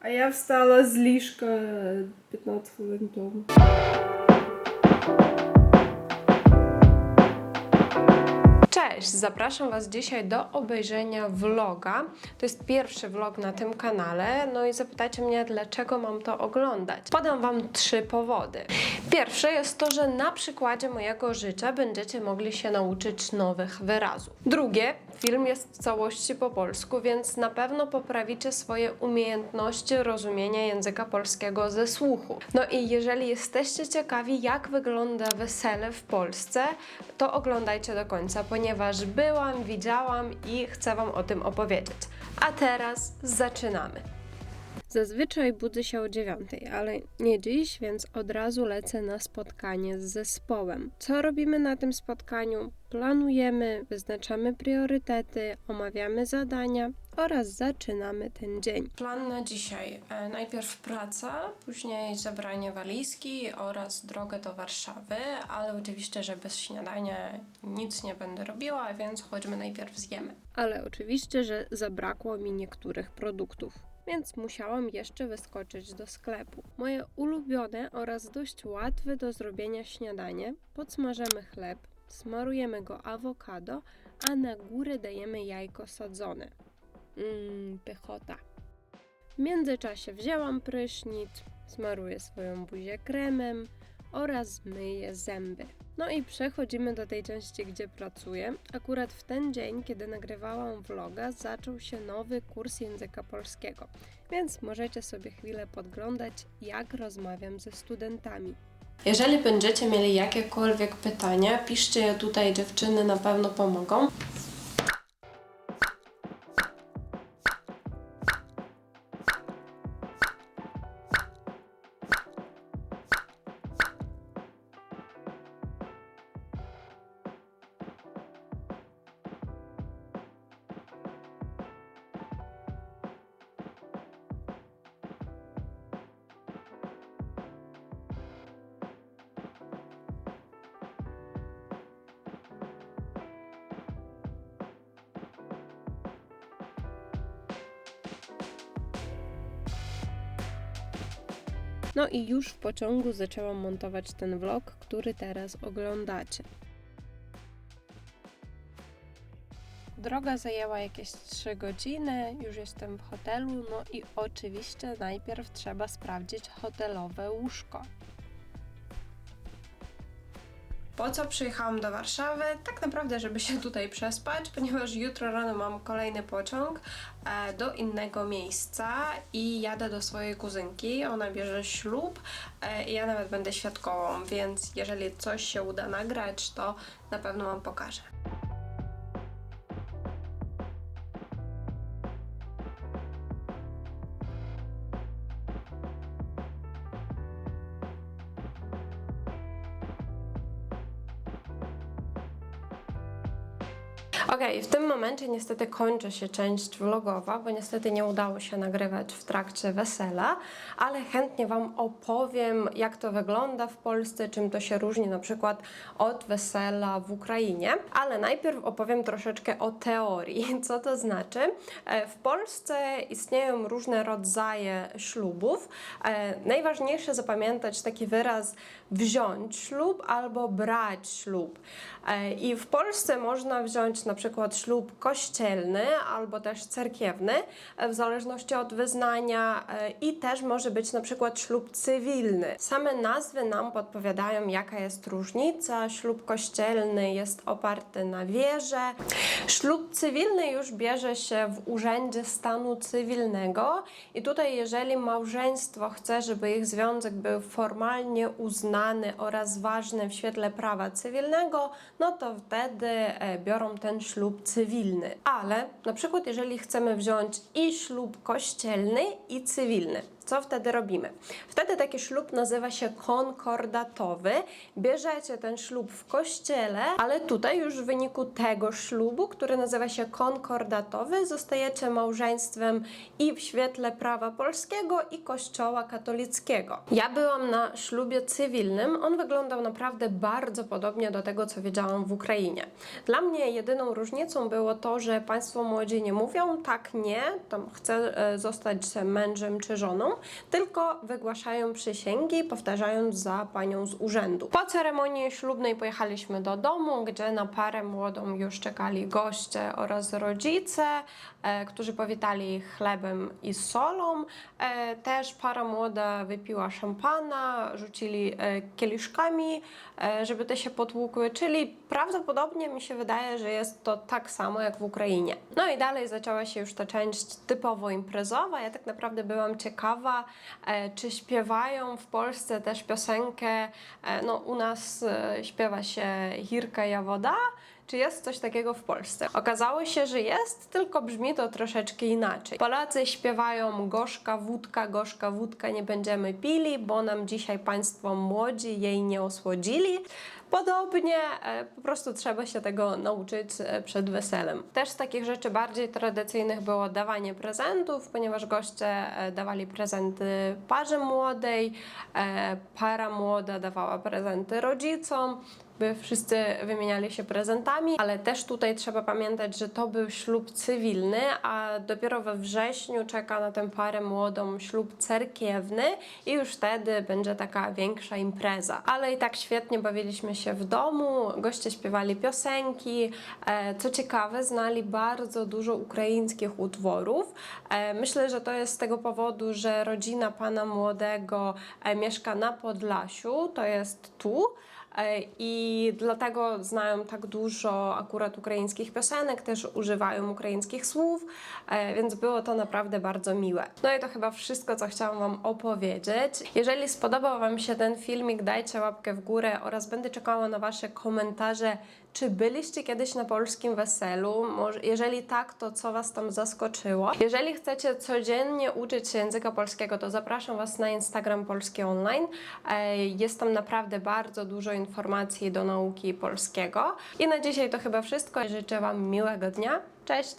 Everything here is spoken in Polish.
A ja wstała z liżka 15 chwilę temu. Cześć, zapraszam Was dzisiaj do obejrzenia vloga. To jest pierwszy vlog na tym kanale, no i zapytacie mnie, dlaczego mam to oglądać. Podam Wam trzy powody. Pierwsze jest to, że na przykładzie mojego życia będziecie mogli się nauczyć nowych wyrazów. Drugie, film jest w całości po polsku, więc na pewno poprawicie swoje umiejętności rozumienia języka polskiego ze słuchu. No i jeżeli jesteście ciekawi, jak wygląda wesele w Polsce, to oglądajcie do końca, ponieważ byłam, widziałam i chcę Wam o tym opowiedzieć. A teraz zaczynamy. Zazwyczaj budzę się o dziewiątej, ale nie dziś, więc od razu lecę na spotkanie z zespołem. Co robimy na tym spotkaniu? Planujemy, wyznaczamy priorytety, omawiamy zadania oraz zaczynamy ten dzień. Plan na dzisiaj. E, Najpierw praca, później zabranie walizki oraz drogę do Warszawy, ale oczywiście, że bez śniadania nic nie będę robiła, więc chodźmy najpierw zjemy. Ale oczywiście, że zabrakło mi niektórych produktów więc musiałam jeszcze wyskoczyć do sklepu. Moje ulubione oraz dość łatwe do zrobienia śniadanie podsmażamy chleb, smarujemy go awokado, a na górę dajemy jajko sadzone. Mmm, pychota. W międzyczasie wzięłam prysznic, smaruję swoją buzię kremem oraz myję zęby. No i przechodzimy do tej części, gdzie pracuję. Akurat w ten dzień, kiedy nagrywałam vloga, zaczął się nowy kurs języka polskiego, więc możecie sobie chwilę podglądać, jak rozmawiam ze studentami. Jeżeli będziecie mieli jakiekolwiek pytania, piszcie je tutaj, dziewczyny na pewno pomogą. No i już w pociągu zaczęłam montować ten vlog, który teraz oglądacie. Droga zajęła jakieś 3 godziny, już jestem w hotelu, no i oczywiście najpierw trzeba sprawdzić hotelowe łóżko. Po co przyjechałam do Warszawy? Tak naprawdę, żeby się tutaj przespać, ponieważ jutro rano mam kolejny pociąg e, do innego miejsca i jadę do swojej kuzynki. Ona bierze ślub e, i ja nawet będę świadkową, więc jeżeli coś się uda nagrać, to na pewno Wam pokażę. Okej, w tym momencie niestety kończy się część vlogowa, bo niestety nie udało się nagrywać w trakcie wesela, ale chętnie Wam opowiem, jak to wygląda w Polsce, czym to się różni na przykład od wesela w Ukrainie. Ale najpierw opowiem troszeczkę o teorii. Co to znaczy? E, W Polsce istnieją różne rodzaje ślubów. E, Najważniejsze zapamiętać taki wyraz wziąć ślub albo brać ślub. E, I w Polsce można wziąć na przykład ślub kościelny albo też cerkiewny, e, w zależności od wyznania, e, i też może być na przykład ślub cywilny. Same nazwy nam podpowiadają, jaka jest różnica. Ślub kościelny jest oparty na wierze. Ślub cywilny już bierze się w urzędzie stanu cywilnego, i tutaj, jeżeli małżeństwo chce, żeby ich związek był formalnie uznany oraz ważny w świetle prawa cywilnego, no to wtedy e, biorą ten ślub cywilny. Ale na przykład, jeżeli chcemy wziąć i ślub kościelny, i cywilny. Co wtedy robimy? Wtedy taki ślub nazywa się konkordatowy. Bierzecie ten ślub w kościele, ale tutaj już w wyniku tego ślubu, który nazywa się konkordatowy, zostajecie małżeństwem i w świetle prawa polskiego i kościoła katolickiego. Ja byłam na ślubie cywilnym. On wyglądał naprawdę bardzo podobnie do tego, co widziałam w Ukrainie. Dla mnie jedyną różnicą było to, że państwo młodzi nie mówią tak, nie, tam chcę e, zostać mężem czy żoną, tylko wygłaszają przysięgi, powtarzając za panią z urzędu. Po ceremonii ślubnej pojechaliśmy do domu, gdzie na parę młodą już czekali goście oraz rodzice, e, którzy powitali ich chlebem i solą. E, też para młoda wypiła szampana, rzucili e, kieliszkami, e, żeby te się potłukły, czyli prawdopodobnie mi się wydaje, że jest to tak samo jak w Ukrainie. No i dalej zaczęła się już ta część typowo imprezowa. Ja tak naprawdę byłam ciekawa, e, czy śpiewają w Polsce też piosenkę, e, no u nas e, śpiewa się Hirka Jawoda, czy jest coś takiego w Polsce? Okazało się, że jest, tylko brzmi to troszeczkę inaczej. Polacy śpiewają gorzka wódka, gorzka wódka nie będziemy pili, bo nam dzisiaj państwo młodzi jej nie osłodzili. Podobnie, e, po prostu trzeba się tego nauczyć e, przed weselem. Też z takich rzeczy bardziej tradycyjnych było dawanie prezentów, ponieważ goście e, dawali prezenty parze młodej, para młoda dawała prezenty rodzicom, by wszyscy wymieniali się prezentami, ale też tutaj trzeba pamiętać, że to był ślub cywilny, a dopiero we wrześniu czeka na tę parę młodą ślub cerkiewny i już wtedy będzie taka większa impreza. Ale i tak świetnie bawiliśmy się w domu, goście śpiewali piosenki, e, co ciekawe znali bardzo dużo ukraińskich utworów. E, Myślę, że to jest z tego powodu, że rodzina pana młodego e, mieszka na Podlasiu, to jest tu. E, I dlatego znają tak dużo akurat ukraińskich piosenek, też używają ukraińskich słów, e, więc było to naprawdę bardzo miłe. No i to chyba wszystko, co chciałam Wam opowiedzieć. Jeżeli spodobał Wam się ten filmik, dajcie łapkę w górę oraz będę czekała na Wasze komentarze. Czy byliście kiedyś na polskim weselu? Jeżeli tak, to co Was tam zaskoczyło? Jeżeli chcecie codziennie uczyć się języka polskiego, to zapraszam Was na Instagram Polskie Online. E, Jest tam naprawdę bardzo dużo informacji do nauki polskiego. I na dzisiaj to chyba wszystko. Życzę Wam miłego dnia. Cześć!